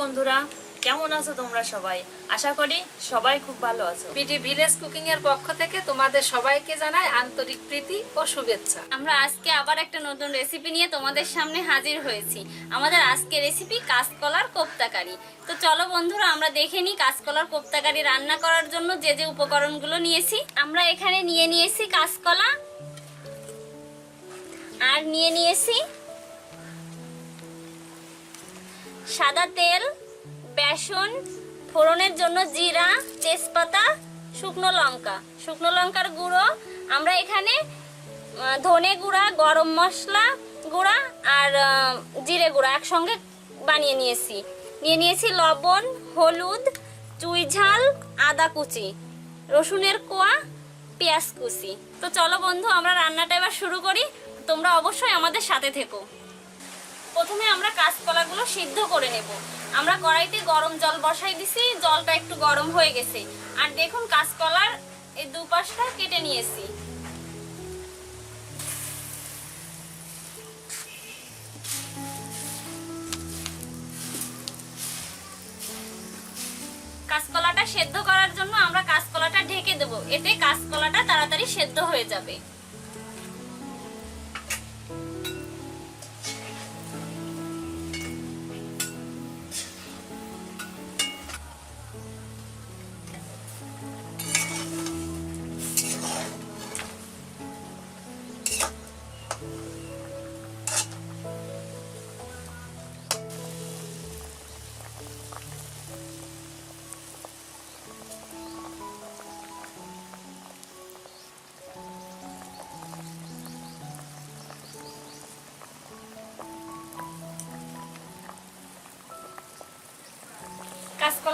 বন্ধুরা, কেমন আছো তোমরা সবাই? আশা করি সবাই খুব ভালো আছো। পিটি ভিলেজ কুকিং এর পক্ষ থেকে তোমাদের সবাইকে জানাই আন্তরিক প্রীতি ও শুভেচ্ছা। আমরা আজকে আবার একটা নতুন রেসিপি নিয়ে তোমাদের সামনে হাজির হয়েছি। আমাদের আজকে রেসিপি কাঁচকলার কোপ্তাকারি। তো চলো বন্ধুরা, আমরা দেখে নিই কাঁচকলার কোপ্তাকারি রান্না করার জন্য যে যে উপকরণগুলো নিয়েছি। আমরা এখানে নিয়ে নিয়েছি কাঁচকলা। আর নিয়ে নিয়েছি সাদা তেল, বেসন, ফোড়নের জন্য জিরা, তেজপাতা, শুকনো লঙ্কা। শুকনো লঙ্কার গুঁড়ো আমরা এখানে ধনে গুঁড়া, গরম মশলা গুঁড়া আর জিরে গুঁড়া একসঙ্গে বানিয়ে নিয়েছি। নিয়ে নিয়েছি লবণ, হলুদ, চুই ঝাল, আদা কুচি, রসুনের কোয়া, পেঁয়াজ কুচি। তো চলো বন্ধু, আমরা রান্নাটা এবার শুরু করি। তোমরা অবশ্যই আমাদের সাথে থেকো। প্রথমে আমরা কাঁচকলাগুলো সিদ্ধ করে নেব। আমরা কড়াইতে গরম জল বসাই দিছি, জলটা একটু গরম হয়ে গেছে। আর দেখুন, কাঁচকলার এই দুপাশটা কেটে নিয়েছি। কাঁচকলাটা সেদ্ধ করার জন্য আমরা কাঁচকলাটা ঢেকে দেব। এতে কাঁচকলাটা তাড়াতাড়ি সেদ্ধ হয়ে যাবে।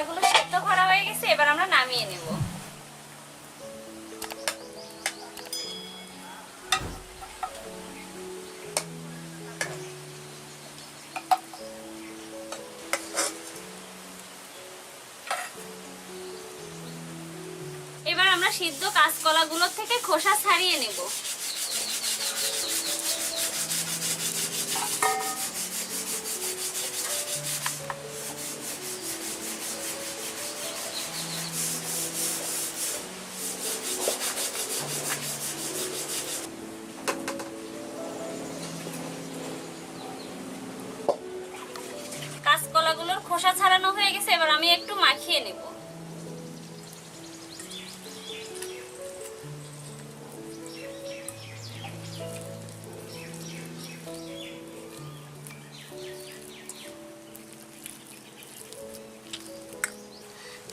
কাঁচকলাগুলো সেদ্ধ করা হয়ে গেছে, এবার আমরা নামিয়ে নেব। এবার আমরা সিদ্ধ কাঁচকলাগুলো থেকে খোসা ছাড়িয়ে নেব।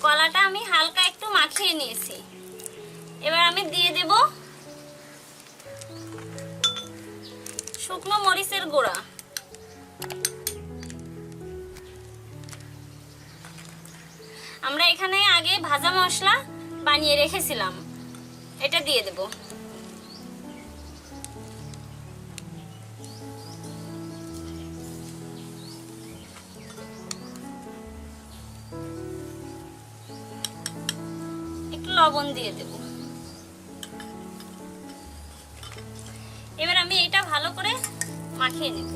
কলাটা আমি হালকা একটু মাখিয়ে নিয়েছি। এবার আমি দিয়ে দেব শুকনো মরিচের গুঁড়া। আমরা এখানে আগে ভাজা মশলা বানিয়ে রেখেছিলাম। এটা দিয়ে দেব। লবণ দিয়ে দেব। এবার আমি এটা ভালো করে মাখিয়ে নেব।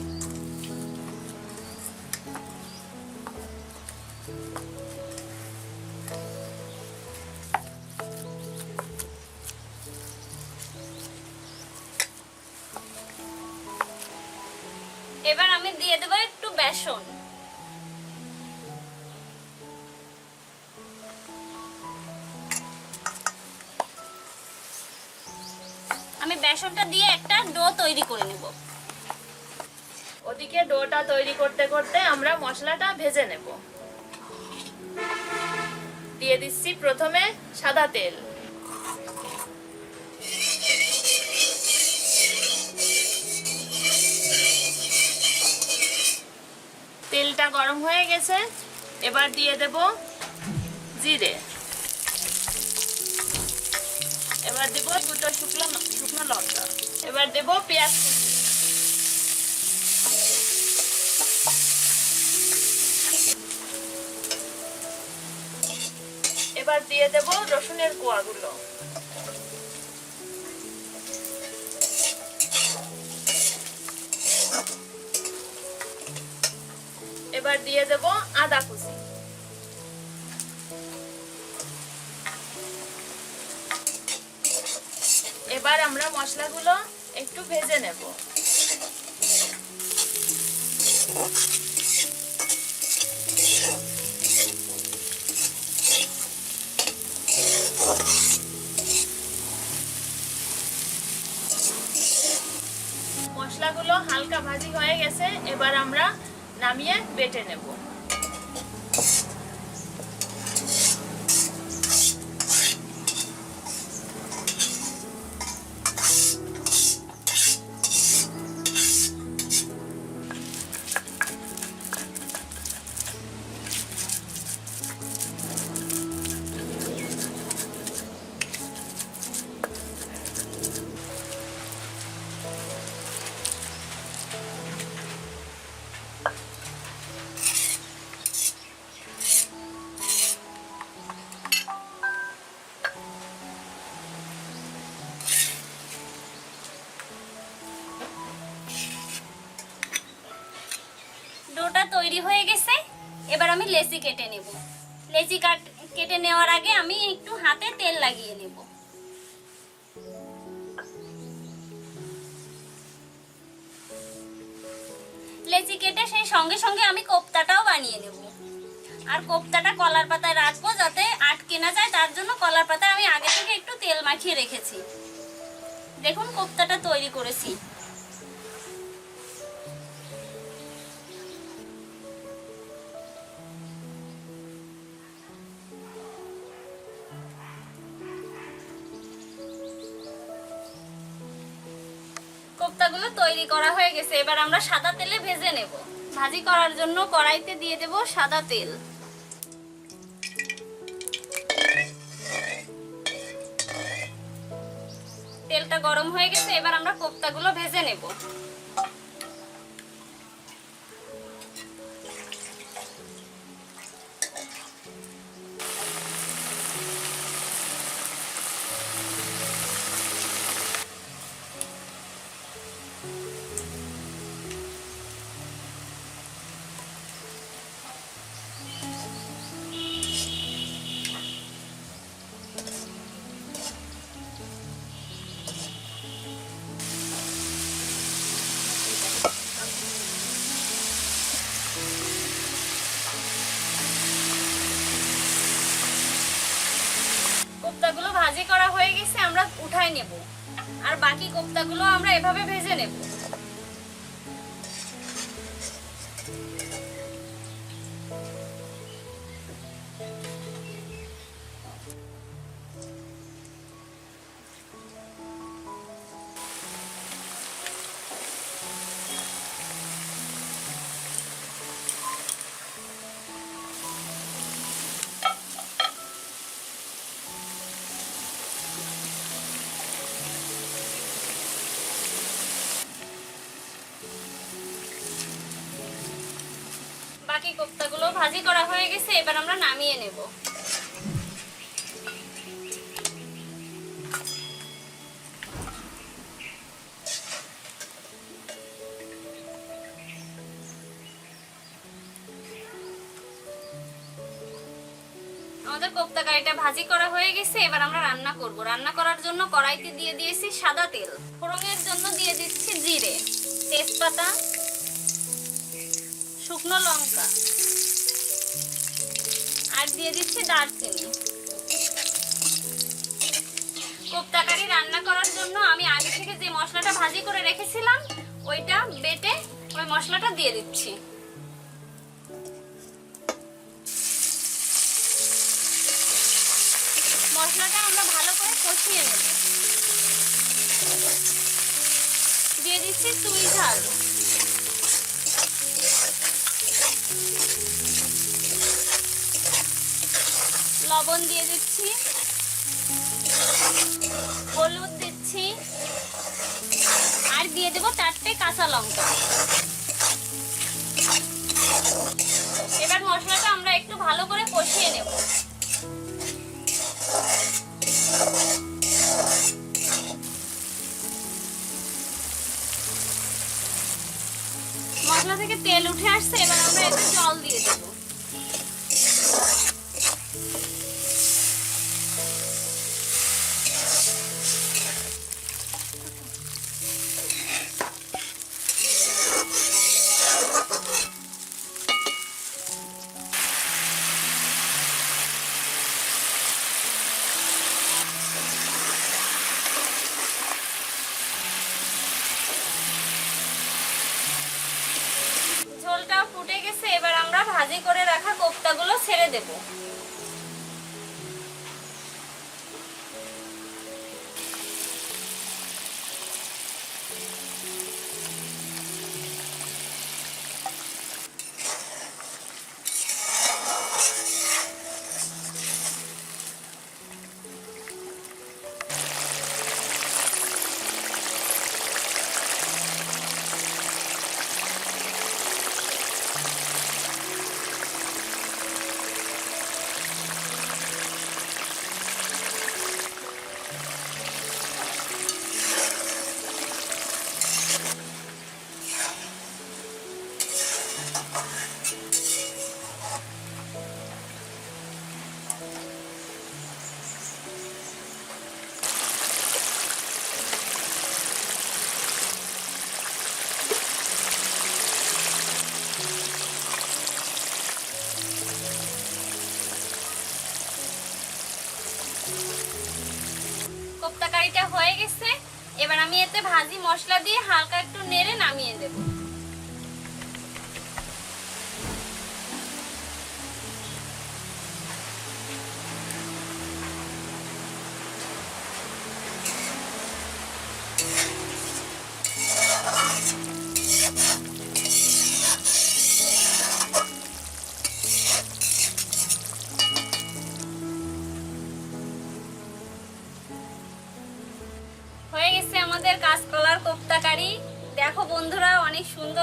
এবার আমি দিয়ে দেবো একটু বেসন। তৈরি করে নেব। ওদিকে ডোটা তৈরি করতে করতে আমরা মশলাটা ভেজে নেব। দিয়ে দিচ্ছি প্রথমে সাদা তেল। তেলটা গরম হয়ে গেছে, এবার দিয়ে দেব জিরে। এবার দেব দুটো শুকনো শুকনো লঙ্কা। এবার দেব পেঁয়াজ এবার দিয়ে দেব রসুনের কোয়াগুলো এবার দিয়ে দেব আদা কুচি। এবার আমরা মশলাগুলো একটু ভেজে নেব। মশলাগুলো হালকা ভাজি হয়ে গেছে, এবার আমরা নামিয়ে বেটে নেব। এবার আমি লেচি কেটে নেব। লেচি কাট কেটে নেওয়ার আগে আমি একটু হাতে তেল লাগিয়ে নেব। লেচি কেটে সেই সঙ্গে সঙ্গে আমি কোপ্তাটাও বানিয়ে নেব। আর কোপ্তাটা কলার পাতায় রাখব যাতে আটকে না যায়, তার জন্য কলার পাতায় আমি আগে থেকে একটু তেল মাখিয়ে রেখেছি। দেখুন কোপ্তাটা তৈরি করেছি। কোপ্তাগুলো তৈরি করা হয়ে গেছে। এবার আমরা সাদা তেলে ভেজে নেব। ভাজি করার জন্য কড়াইতে দিয়ে দেব সাদা তেল। তেলটা গরম হয়ে গেছে, এবার আমরা কোপ্তাগুলো ভেজে নেব। হয়ে গেছে আমরা উঠায় নেব। আর বাকি কোপ্তাগুলো আমরা এভাবে ভেজে নেব। হয়ে গেছে, এবার আমরা নামিয়ে নেব। আমাদের কোপ্তা কারিটা ভাজি করা হয়ে গেছে, এবার আমরা রান্না করব। রান্না করার জন্য কড়াইতে দিয়ে দিয়েছি সাদা তেল। ফোড়নের জন্য দিয়ে দিচ্ছি জিরে, তেজপাতা, শুকনো লঙ্কা। আর দিয়ে দিচ্ছি দারচিনি। কোপ্তা কারি রান্না করার জন্য আমি আগে থেকে যে মশলাটা ভাজি করে রেখেছিলাম, ওইটা বেটে ওই মশলাটা দিয়ে দিচ্ছি। মশলাটা আমরা ভালো করে কষিয়ে নেব। দিয়ে দিচ্ছি চুই ঝাল। লবণ দিয়ে দিচ্ছি। হলুদ দিচ্ছি। আর দিয়ে দেবো চারটে কাঁচা লঙ্কা। এবার মশলাটা আমরা একটু ভালো করে কষিয়ে নেব। মশলা থেকে তেল উঠে আসছে, এবার আমরা এতে জল দিয়ে দেবো। দেব। কোপ্তা কারিটা হয়ে গেছে, এবার আমি এতে ভাজি মশলা দিয়ে হালকা একটু নেড়ে নামিয়ে দেব।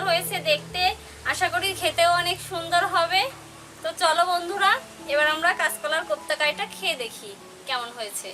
হয়েছে দেখতে। আশা করি খেতেও অনেক সুন্দর হবে। তো চলো বন্ধুরা, এবার আমরা কাঁচকলার কোপ্তা কারিটা খেয়ে দেখি, কেমন হয়েছে।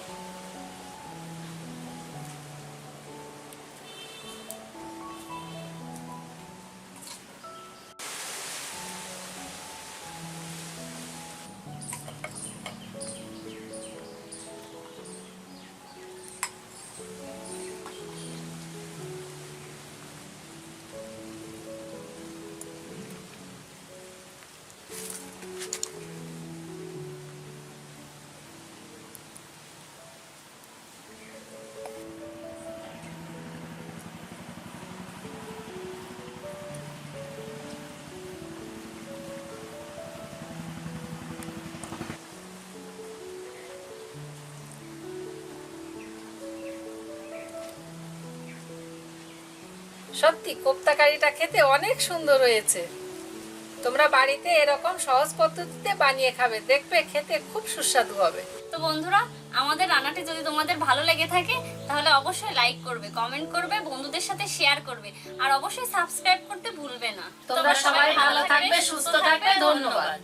সত্যি কোপ্তা কারিটা খেতে অনেক সুন্দর হয়েছে। তোমরা বাড়িতে এরকম সহজ পদ্ধতিতে বানিয়ে খাবে দেখবে খেতে খুব সুস্বাদু হবে। তো বন্ধুরা আমাদের রান্নাটি যদি তোমাদের ভালো লেগে থাকে তাহলে অবশ্যই লাইক করবে কমেন্ট করবে বন্ধুদের সাথে শেয়ার করবে আর অবশ্যই সাবস্ক্রাইব করতে ভুলবে না। তোমরা সবাই ভালো থাকবে সুস্থ থাকবে ধন্যবাদ।